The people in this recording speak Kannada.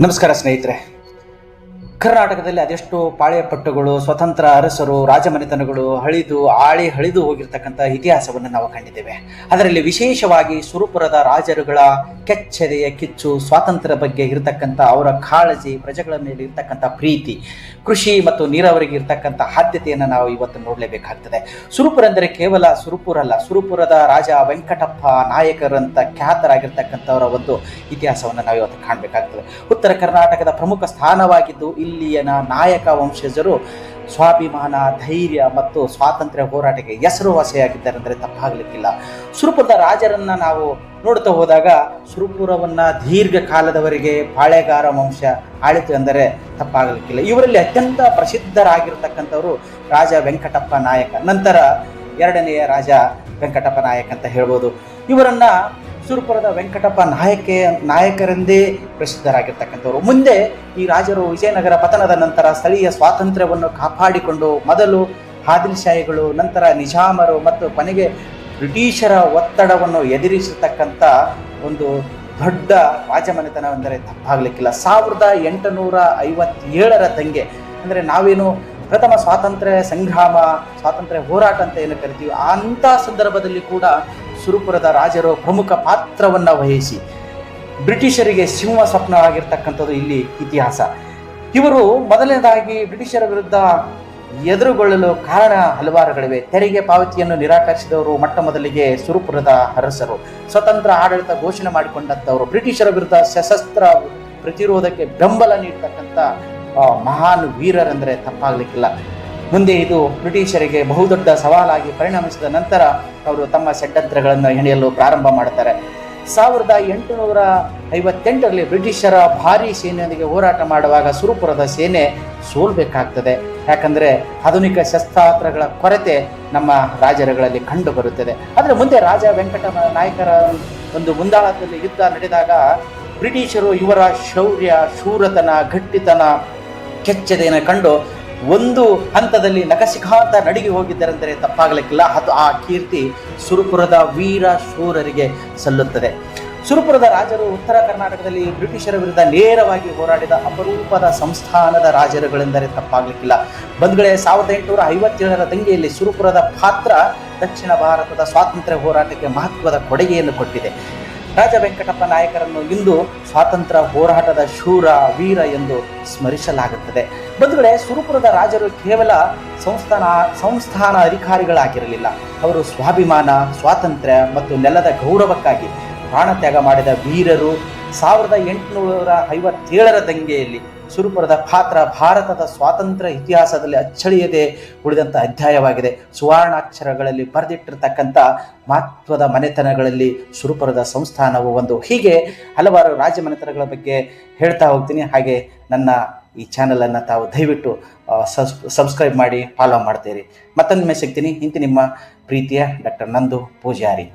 ನಮಸ್ಕಾರ ಸ್ನೇಹಿತರೆ. ಕರ್ನಾಟಕದಲ್ಲಿ ಅದೆಷ್ಟು ಪಾಳೆಯಪಟ್ಟುಗಳು, ಸ್ವತಂತ್ರ ಅರಸರು, ರಾಜಮನೆತನಗಳು ಹಳಿದು, ಆಳಿ ಹಳಿದು ಹೋಗಿರ್ತಕ್ಕಂಥ ಇತಿಹಾಸವನ್ನು ನಾವು ಕಂಡಿದ್ದೇವೆ. ಅದರಲ್ಲಿ ವಿಶೇಷವಾಗಿ ಸುರುಪುರದ ರಾಜರುಗಳ ಕೆಚ್ಚೆದೆಯ ಕಿಚ್ಚು ಸ್ವಾತಂತ್ರ್ಯ ಬಗ್ಗೆ ಇರತಕ್ಕಂಥ ಅವರ ಕಾಳಜಿ, ಪ್ರಜೆಗಳ ಮೇಲೆ ಇರ್ತಕ್ಕಂಥ ಪ್ರೀತಿ, ಕೃಷಿ ಮತ್ತು ನೀರಾವರಿಗೆ ಇರ್ತಕ್ಕಂಥ ಆದ್ಯತೆಯನ್ನು ನಾವು ಇವತ್ತು ನೋಡಲೇಬೇಕಾಗ್ತದೆ. ಸುರುಪುರ ಅಂದರೆ ಕೇವಲ ಸುರುಪುರ ಅಲ್ಲ, ಸುರುಪುರದ ರಾಜ ವೆಂಕಟಪ್ಪ ನಾಯಕರಂತ ಖ್ಯಾತರಾಗಿರ್ತಕ್ಕಂಥವರ ಒಂದು ಇತಿಹಾಸವನ್ನು ನಾವು ಇವತ್ತು ಕಾಣಬೇಕಾಗ್ತದೆ. ಉತ್ತರ ಕರ್ನಾಟಕದ ಪ್ರಮುಖ ಸ್ಥಾನವಾಗಿದ್ದು ಇಲ್ಲಿಯನ ನಾಯಕ ವಂಶಜರು ಸ್ವಾಭಿಮಾನ, ಧೈರ್ಯ ಮತ್ತು ಸ್ವಾತಂತ್ರ್ಯ ಹೋರಾಟಕ್ಕೆ ಹೆಸರುವಾಸಿಯಾಗಿದ್ದಾರೆ ಅಂದರೆ ತಪ್ಪಾಗಲಿಕ್ಕಿಲ್ಲ. ಸುರಪುರದ ರಾಜರನ್ನು ನಾವು ನೋಡ್ತಾ ಹೋದಾಗ ಸುರಪುರವನ್ನು ದೀರ್ಘಕಾಲದವರೆಗೆ ಪಾಳೆಗಾರ ವಂಶ ಆಳಿತು ಎಂದರೆ ತಪ್ಪಾಗಲಿಕ್ಕಿಲ್ಲ. ಇವರಲ್ಲಿ ಅತ್ಯಂತ ಪ್ರಸಿದ್ಧರಾಗಿರ್ತಕ್ಕಂಥವರು ರಾಜ ವೆಂಕಟಪ್ಪ ನಾಯಕ. ನಂತರ ಎರಡನೆಯ ರಾಜ ವೆಂಕಟಪ್ಪ ನಾಯಕ್ ಅಂತ ಹೇಳ್ಬೋದು. ಇವರನ್ನ ಸುರಪುರದ ವೆಂಕಟಪ್ಪ ನಾಯಕೆ, ನಾಯಕರೆಂದೇ ಪ್ರಸಿದ್ಧರಾಗಿರ್ತಕ್ಕಂಥವ್ರು. ಮುಂದೆ ಈ ರಾಜರು ವಿಜಯನಗರ ಪತನದ ನಂತರ ಸ್ಥಳೀಯ ಸ್ವಾತಂತ್ರ್ಯವನ್ನು ಕಾಪಾಡಿಕೊಂಡು ಮೊದಲು ಆದಿಲ್ ಶಾಹಿಗಳು ನಂತರ ನಿಜಾಮರು ಮತ್ತು ಕೊನೆಗೆ ಬ್ರಿಟಿಷರ ಒತ್ತಡವನ್ನು ಎದುರಿಸತಕ್ಕಂಥ ಒಂದು ದೊಡ್ಡ ರಾಜಮನೆತನವೆಂದರೆ ತಪ್ಪಾಗಲಿಕ್ಕಿಲ್ಲ. ಸಾವಿರದ ಎಂಟುನೂರ ಐವತ್ತೇಳರ ದಂಗೆ, ಅಂದರೆ ನಾವೇನು ಪ್ರಥಮ ಸ್ವಾತಂತ್ರ್ಯ ಸಂಗ್ರಾಮ, ಸ್ವಾತಂತ್ರ್ಯ ಹೋರಾಟ ಅಂತ ಏನು ಕರಿತೀವಿ ಅಂಥ ಸಂದರ್ಭದಲ್ಲಿ ಕೂಡ ಸುರುಪುರದ ರಾಜರು ಪ್ರಮುಖ ಪಾತ್ರವನ್ನು ವಹಿಸಿ ಬ್ರಿಟಿಷರಿಗೆ ಸಿಂಹ ಸ್ವಪ್ನವಾಗಿರ್ತಕ್ಕಂಥದ್ದು ಇಲ್ಲಿ ಇತಿಹಾಸ. ಇವರು ಮೊದಲನೇದಾಗಿ ಬ್ರಿಟಿಷರ ವಿರುದ್ಧ ಎದುರುಗೊಳ್ಳಲು ಕಾರಣ ಹಲವಾರುಗಳಿವೆ. ತೆರಿಗೆ ಪಾವತಿಯನ್ನು ನಿರಾಕರಿಸಿದವರು ಮೊಟ್ಟ ಮೊದಲಿಗೆ ಸುರುಪುರದ ಅರಸರು. ಸ್ವತಂತ್ರ ಆಡಳಿತ ಘೋಷಣೆ ಮಾಡಿಕೊಂಡಂಥವರು. ಬ್ರಿಟಿಷರ ವಿರುದ್ಧ ಸಶಸ್ತ್ರ ಪ್ರತಿರೋಧಕ್ಕೆ ಬೆಂಬಲ ನೀಡ್ತಕ್ಕಂಥ ಮಹಾನ್ ವೀರರೆಂದರೆ ತಪ್ಪಾಗಲಿಕ್ಕಿಲ್ಲ. ಮುಂದೆ ಇದು ಬ್ರಿಟಿಷರಿಗೆ ಬಹುದೊಡ್ಡ ಸವಾಲಾಗಿ ಪರಿಣಮಿಸಿದ ನಂತರ ಅವರು ತಮ್ಮ ಷಡ್ಯಂತ್ರಗಳನ್ನು ಹೆಣೆಯಲು ಪ್ರಾರಂಭ ಮಾಡ್ತಾರೆ ಸಾವಿರದ ಎಂಟುನೂರ ಐವತ್ತೆಂಟರಲ್ಲಿ ಬ್ರಿಟಿಷರ ಭಾರೀ ಸೇನೆಯೊಂದಿಗೆ ಹೋರಾಟ ಮಾಡುವಾಗ ಸುರುಪುರದ ಸೇನೆ ಸೋಲ್ಬೇಕಾಗ್ತದೆ. ಯಾಕಂದರೆ ಆಧುನಿಕ ಶಸ್ತ್ರಾಸ್ತ್ರಗಳ ಕೊರತೆ ನಮ್ಮ ರಾಜರುಗಳಲ್ಲಿ ಕಂಡು ಬರುತ್ತದೆ. ಆದರೆ ಮುಂದೆ ರಾಜ ವೆಂಕಟ ನಾಯಕರ ಒಂದು ಮುಂದಾಳದಲ್ಲಿ ಯುದ್ಧ ನಡೆದಾಗ ಬ್ರಿಟಿಷರು ಇವರ ಶೌರ್ಯ, ಶೂರತನ, ಗಟ್ಟಿತನ, ಕೆಚ್ಚದೆಯನ್ನು ಕಂಡು ಒಂದು ಹಂತದಲ್ಲಿ ನಕಸಿಕಾಂತ ನಡಿಗೆ ಹೋಗಿದ್ದರೆಂದರೆ ತಪ್ಪಾಗಲಿಕ್ಕಿಲ್ಲ. ಅದು ಆ ಕೀರ್ತಿ ಸುರುಪುರದ ವೀರ ಶೂರರಿಗೆ ಸಲ್ಲುತ್ತದೆ. ಸುರುಪುರದ ರಾಜರು ಉತ್ತರ ಕರ್ನಾಟಕದಲ್ಲಿ ಬ್ರಿಟಿಷರ ವಿರುದ್ಧ ನೇರವಾಗಿ ಹೋರಾಡಿದ ಅಪರೂಪದ ಸಂಸ್ಥಾನದ ರಾಜರುಗಳೆಂದರೆ ತಪ್ಪಾಗಲಿಕ್ಕಿಲ್ಲ. ಬಂಧುಗಳೇ ಸಾವಿರದ ಎಂಟುನೂರ ಐವತ್ತೇಳರ ದಂಗೆಯಲ್ಲಿ ಸುರುಪುರದ ಪಾತ್ರ ದಕ್ಷಿಣ ಭಾರತದ ಸ್ವಾತಂತ್ರ್ಯ ಹೋರಾಟಕ್ಕೆ ಮಹತ್ವದ ಕೊಡುಗೆಯನ್ನು ಕೊಟ್ಟಿದೆ. ರಾಜ ವೆಂಕಟಪ್ಪ ನಾಯಕರನ್ನು ಇಂದು ಸ್ವಾತಂತ್ರ್ಯ ಹೋರಾಟದ ಶೂರ ವೀರ ಎಂದು ಸ್ಮರಿಸಲಾಗುತ್ತದೆ. ಬಂಧುಗಳೇ ಸುರುಪುರದ ರಾಜರು ಕೇವಲ ಸಂಸ್ಥಾನ ಸಂಸ್ಥಾನ ಅಧಿಕಾರಿಗಳಾಗಿರಲಿಲ್ಲ. ಅವರು ಸ್ವಾಭಿಮಾನ, ಸ್ವಾತಂತ್ರ್ಯ ಮತ್ತು ನೆಲದ ಗೌರವಕ್ಕಾಗಿ ಪ್ರಾಣತ್ಯಾಗ ಮಾಡಿದ ವೀರರು ಸಾವಿರದ ಎಂಟುನೂರ ಐವತ್ತೇಳರ ದಂಗೆಯಲ್ಲಿ ಸುರುಪುರದ ಪಾತ್ರ ಭಾರತದ ಸ್ವಾತಂತ್ರ್ಯ ಇತಿಹಾಸದಲ್ಲಿ ಅಚ್ಚಳಿಯದೆ ಉಳಿದಂಥ ಅಧ್ಯಾಯವಾಗಿದೆ. ಸುವರ್ಣಾಕ್ಷರಗಳಲ್ಲಿ ಬರೆದಿಟ್ಟಿರ್ತಕ್ಕಂಥ ಮಹತ್ವದ ಮನೆತನಗಳಲ್ಲಿ ಸುರುಪುರದ ಸಂಸ್ಥಾನವು ಒಂದು. ಹೀಗೆ ಹಲವಾರು ರಾಜ್ಯ ಮನೆತನಗಳ ಬಗ್ಗೆ ಹೇಳ್ತಾ ಹೋಗ್ತೀನಿ. ಹಾಗೆ ನನ್ನ ಈ ಚಾನಲನ್ನು ತಾವು ದಯವಿಟ್ಟು ಸಬ್ಸ್ ಸಬ್ಸ್ಕ್ರೈಬ್ ಮಾಡಿ ಫಾಲೋ ಮಾಡ್ತೀರಿ. ಮತ್ತೊಮ್ಮೆ ಸಿಗ್ತೀನಿ. ಇಂತಿ ನಿಮ್ಮ ಪ್ರೀತಿಯ ಡಾಕ್ಟರ್ ನಂದು ಪೂಜಾರಿ.